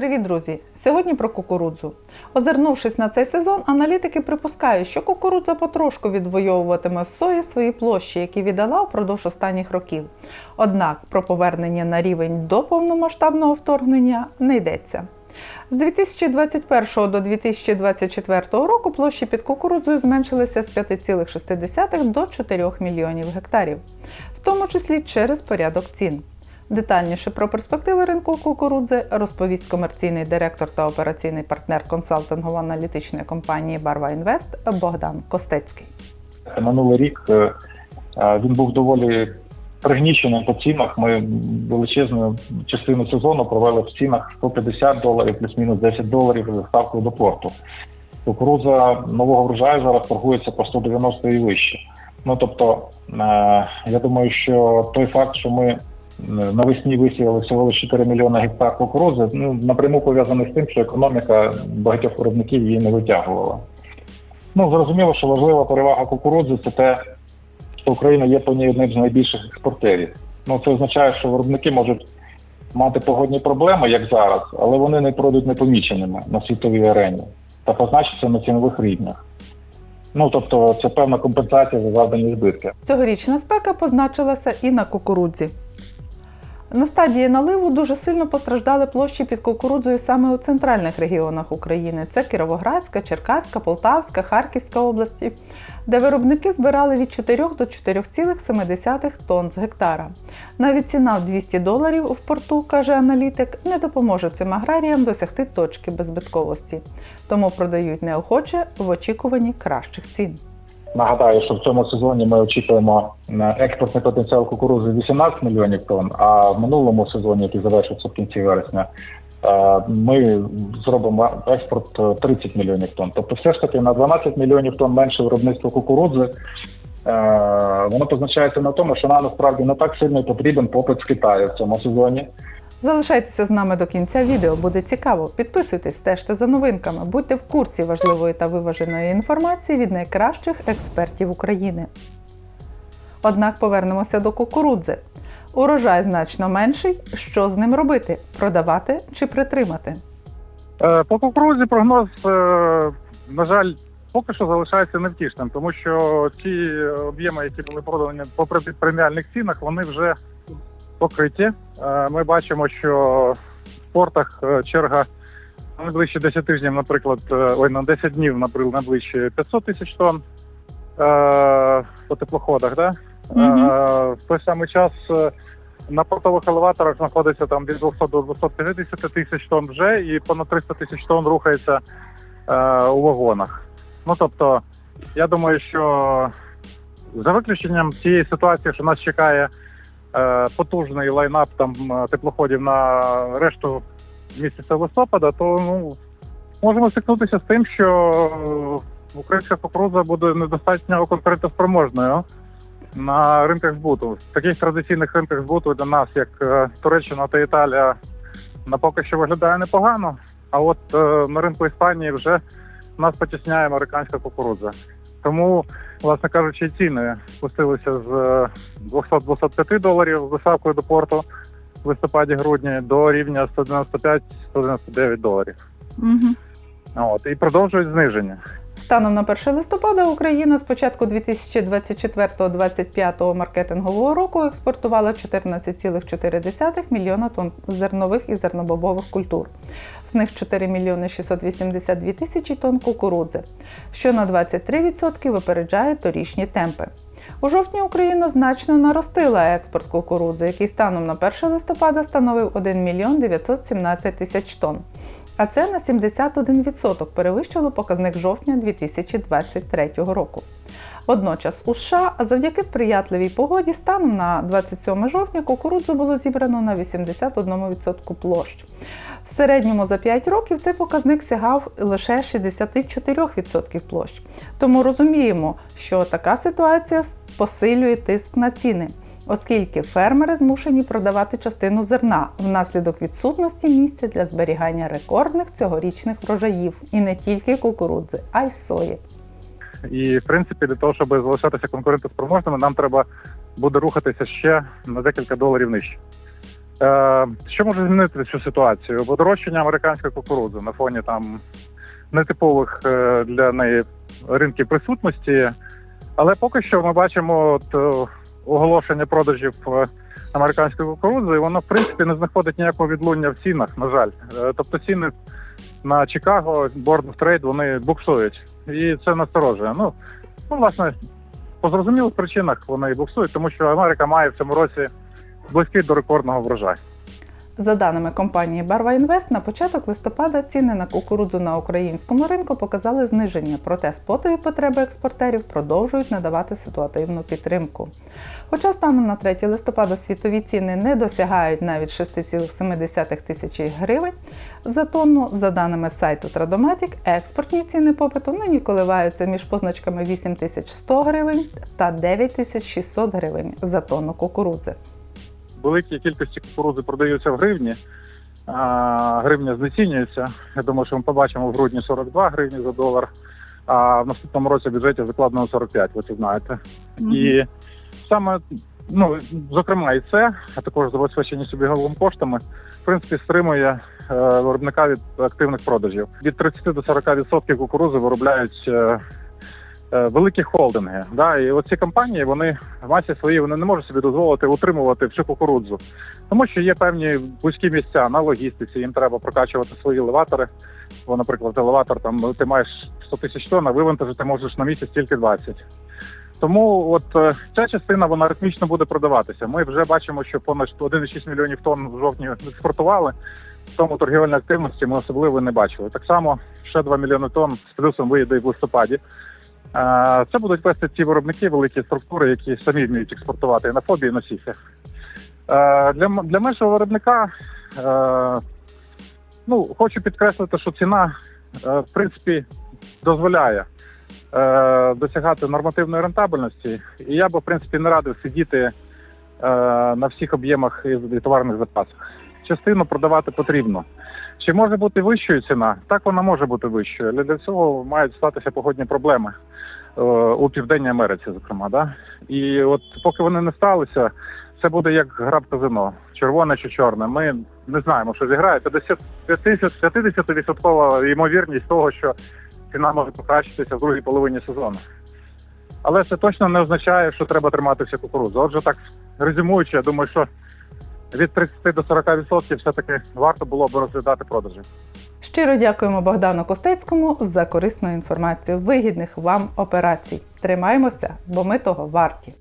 Привіт, друзі! Сьогодні про кукурудзу. Озирнувшись на цей сезон, аналітики припускають, що кукурудза потрошку відвоюватиме в сої свої площі, які віддала впродовж останніх років. Однак про повернення на рівень до повномасштабного вторгнення не йдеться. З 2021 до 2024 року площі під кукурудзою зменшилися з 5,6 до 4 мільйонів гектарів, в тому числі через порядок цін. Детальніше про перспективи ринку кукурудзи розповість комерційний директор та операційний партнер консалтингово-аналітичної компанії Барва Інвест Богдан Костецький. Минулий рік е, е, він був доволі пригніченим по цінах. Ми величезну частину сезону провели в цінах 150 доларів, плюс-мінус 10 доларів за ставкою до порту. Кукурудза нового врожаю зараз торгується по 190 і вище. Ну тобто, е, я думаю, що той факт, що ми навесні висіяли всього лише 4 мільйони гектар кукурудзи, ну напряму пов'язаний з тим, що економіка багатьох виробників її не витягувала. Ну зрозуміло, що важлива перевага кукурудзи це те, що Україна є по ній одним з найбільших експортерів. Ну це означає, що виробники можуть мати погодні проблеми, як зараз, але вони не пройдуть непоміченими на світовій арені та позначаться на цінових рівнях. Ну тобто, це певна компенсація за завдані збитки. Цьогорічна спека позначилася і на кукурудзі. На стадії наливу дуже сильно постраждали площі під кукурудзою саме у центральних регіонах України. Це Кіровоградська, Черкаська, Полтавська, Харківська області, де виробники збирали від 4 до 4,7 тонн з гектара. Навіть ціна в 200 доларів в порту, каже аналітик, не допоможе цим аграріям досягти точки беззбитковості. Тому продають неохоче в очікуванні кращих цін. Нагадаю, що в цьому сезоні ми очікуємо на експортний потенціал кукурузи 18 мільйонів тонн, а в минулому сезоні, який завершився в кінці вересня, е, ми зробимо експорт 30 мільйонів тонн. Тобто, все ж таки на 12 мільйонів тонн менше виробництво кукурудзи. Е, воно позначається на тому, що нам насправді не так сильно потрібен попит з Китаю в цьому сезоні. Залишайтеся з нами до кінця відео, буде цікаво. Підписуйтесь, стежте за новинками, будьте в курсі важливої та виваженої інформації від найкращих експертів України. Однак повернемося до кукурудзи. Урожай значно менший. Що з ним робити? Продавати чи притримати? Е, По кукурудзі прогноз, е, на жаль, поки що залишається невтішним, тому що ті об'єми, які були продані по преміальних цінах, вони вже покриті. Е, Ми бачимо, що в портах е, черга на найближчі 10 тижнів, наприклад, е, ой, на 10 днів, наприклад, найближчі 500 тисяч тонн по теплоходах. Да? Мгм. Е, В той самий час на портових елеваторах знаходиться там від 200 до 250 тисяч тонн вже, і понад 300 тисяч тонн рухається у вагонах. Ну тобто, я думаю, що за виключенням цієї ситуації, що нас чекає потужний лайнап там е, теплоходів на решту місяця листопада, то ну можемо стикнутися з тим, що українська кукурудза буде недостатньо конкурентоспроможною на ринках збуту. Таких традиційних ринках збуту для нас, як е, Туреччина та Італія, на поки що виглядає непогано. А от е, на ринку Іспанії вже нас потісняє американська кукурудза. Тому, власне кажучи, ціни спустилися з е, 200-205 доларів з доставкою до порту в листопаді-грудні до рівня 195-199 доларів. Угу. От і продовжують зниження. Станом на 1 листопада Україна з початку 2024-2025 маркетингового року експортувала 14,4 мільйона тонн зернових і зернобобових культур. З них 4 мільйони 682 тисячі тонн кукурудзи, що на 23% випереджає торічні темпи. У жовтні Україна значно наростила експорт кукурудзи, який станом на 1 листопада становив 1 мільйон 917 тисяч тонн. А це на 71% перевищило показник жовтня 2023 року. Водночас у США завдяки сприятливій погоді станом на 27 жовтня кукурудзу було зібрано на 81% площ. В середньому за 5 років цей показник сягав лише 64% площ. Тому розуміємо, що така ситуація посилює тиск на ціни оскільки фермери змушені продавати частину зерна внаслідок відсутності місця для зберігання рекордних цьогорічних врожаїв і не тільки кукурудзи, а й сої. І в принципі, для того, щоб залишатися конкурентоспроможними, нам треба буде рухатися ще на декілька доларів нижче. Е, що може змінити цю ситуацію? Подорожчання американської кукурудзи на фоні там нетипових е, для неї ринків присутності. Але поки що ми бачимо от, е, оголошення продажів е, американської кукурудзи, і воно в принципі не знаходить ніякого відлуння в цінах, на жаль. Е, тобто ціни на Чикаго, Board of Trade, вони буксують. І це насторожує. Ну, ну власне, по зрозумілих причинах вони буксують, тому що Америка має в цьому році близький до рекордного врожаю. За даними компанії Барва Інвест, на початок листопада ціни на кукурудзу на українському ринку показали зниження, проте спотові потреби експортерів продовжують надавати ситуативну підтримку. Хоча станом на 3 листопада світові ціни не досягають навіть 6,7 тисячі гривень за тонну, за даними сайту Tradomatic, експортні ціни попиту нині коливаються між позначками 8100 гривень та 9600 гривень за тонну кукурудзи. Великій кількості кукурудзи продаються в гривні. А, гривня знецінюється. Я думаю, що ми побачимо в грудні 42 гривні за долар. А в наступному році в бюджеті закладено 45, ви це знаєте. І саме, ну, зокрема, і це, а також забезпечення собі головим коштами, в принципі, стримує е, виробника від активних продажів. Від 30 до 40% кукурузи виробляють е, великі холдинги. Да? І оці компанії вони в масі своїй вони не можуть собі дозволити утримувати всю кукурудзу, тому що є певні вузькі місця на логістиці. Їм треба прокачувати свої елеватори. Бо, наприклад, елеватор там ти маєш 100 тисяч тонн, а вивантажити можеш на місяць тільки 20. Тому от е, ця частина вона ритмічно буде продаватися. Ми вже бачимо, що понад 1,6 мільйонів тонн в жовтні експортували. Тому торгівельної активності ми особливо не бачили. Так само ще 2 мільйони тонн з плюсом виїде в листопаді. Це будуть вести ті виробники, великі структури, які самі вміють експортувати на фобі, і на сіфі. Е, Для, для меншого виробника ну, хочу підкреслити, що ціна в принципі дозволяє досягати нормативної рентабельності. І я би, в принципі, не радив сидіти на всіх об'ємах і товарних запасах. Частину продавати потрібно. Чи може бути вищою ціна? Так вона може бути вищою, але для цього мають статися погодні проблеми е, у Південній Америці, зокрема. Да? І от поки вони не сталися, це буде як гра в казино, червоне чи чорне. Ми не знаємо, що зіграє. 50% ймовірність того, що ціна може покращитися в другій половині сезону. Але це точно не означає, що треба тримати всю кукурудзу. Отже, так резюмуючи, я думаю, що від 30 до 40% все-таки варто було б розглядати продажі. Щиро дякуємо Богдану Костецькому за корисну інформацію. Вигідних вам операцій. Тримаємося, бо ми того варті.